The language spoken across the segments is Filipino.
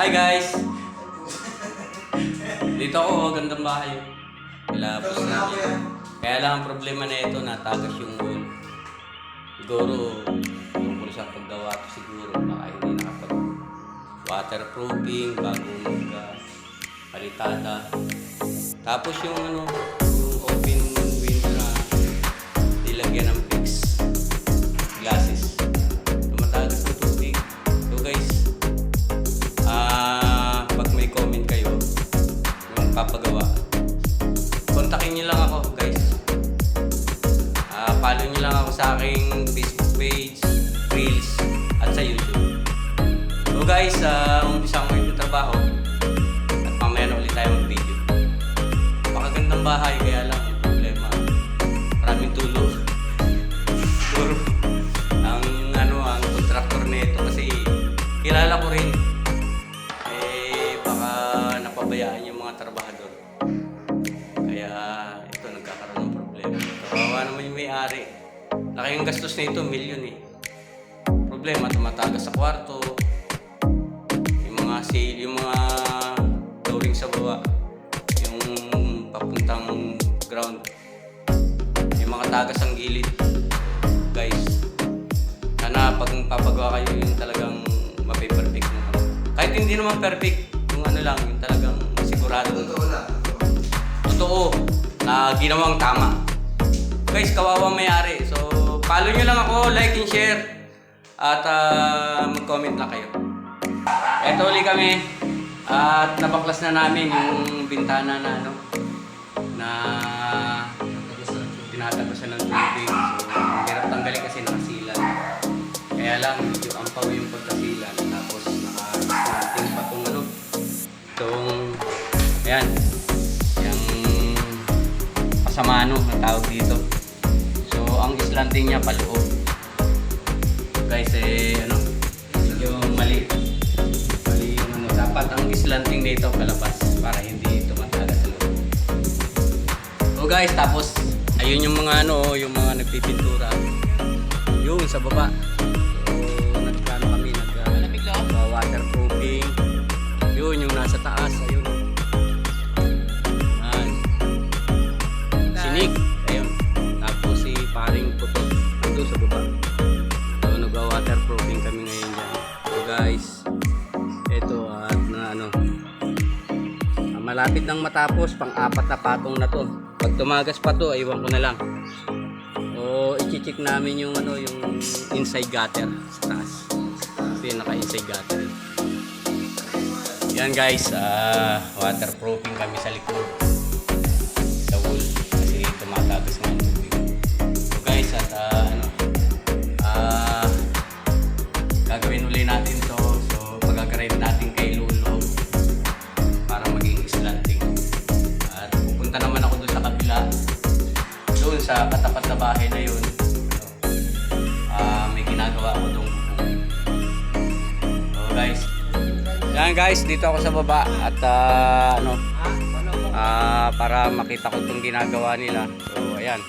Hi guys! Dito ako, gandang bahay. Kilapos namin. Kaya lang ang problema na ito, natagas yung wall. Siguro, tungkol sa paggawa ko siguro, baka hindi nakapag waterproofing, bagong uh, palitada. Tapos yung ano, page, Reels, at sa YouTube. So guys, uh, umpisa ko yung trabaho at mamaya na ulit tayo mag-video. Pakagandang bahay, kaya lang yung problema. Maraming tulog. Siguro, ang ano, ang contractor nito kasi kilala ko rin. Eh, baka napabayaan yung mga trabahador. Kaya ito, nagkakaroon ng problema. Kawawa naman yung may-ari. Laki yung gastos nito, milyon eh. Problema, tumatagas sa kwarto. Yung mga si yung mga flooring sa baba. Yung papuntang ground. Yung mga tagas ang gilid. Guys, sana pag papagawa kayo yung talagang mape-perfect mo. Kahit hindi naman perfect, yung ano lang, yung talagang sigurado. Totoo lang. Totoo na ginawang tama. Guys, kawawa may-ari. Follow nyo lang ako, like and share. At ah, mag-comment lang kayo. Eto ulit kami. At nabaklas na namin yung bintana na ano na tinatapasan ng tubig. So, ang hirap tanggalin kasi nakasilan. Kaya lang, medyo ampaw yung pagkasilan. Tapos, naka-starting pa itong ano. Itong, ayan, yung pasamano ang tawag dito. Islanting niya paloob. Guys, eh, ano, yung mali. Mali yung ano. Dapat ang islanting nito palabas para hindi tumatagas sa loob. So guys, tapos ayun yung mga ano, yung mga nagpipintura. Yun sa baba. Guys, ito at na ano, Ah, malapit nang matapos, pang-apat na patong na to. Pag tumagas pa to, iwan ko na lang. O i-check namin yung ano, yung inside gutter sa taas. Kasi naka-inside gutter. Yan guys, ah waterproofing kami sa likod. Sa katapat na bahay na yun. Ah, may ginagawa ako doon. So guys. Yan guys, dito ako sa baba at ah, ano ah, para makita ko itong ginagawa nila. So ayan.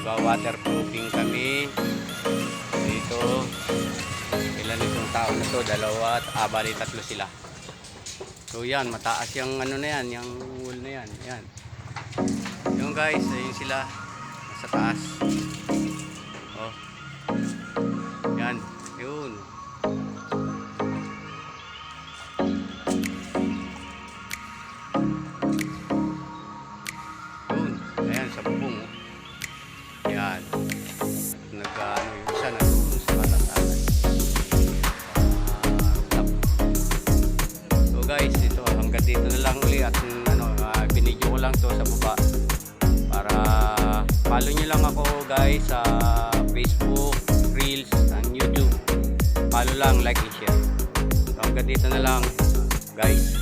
Nagwa-waterproofing kami. Dito. Ilan itong tao na to? Dalawa at ah, tatlo sila. So yan, mataas yung ano na yan, yung wall na yan. Yan. Yung guys, ayun sila. Nasa taas. Oh. Yan. Yun. Yun. Ayan, sa bubong. Oh. Yan. Nag, ano, yung isa sa matataas. Ah, So guys, ito hanggang dito na lang uli at mm, ano, uh, binidyo ko lang to sa baba follow nyo lang ako guys sa Facebook, Reels, and YouTube. Follow lang, like and share. So hanggang dito na lang guys.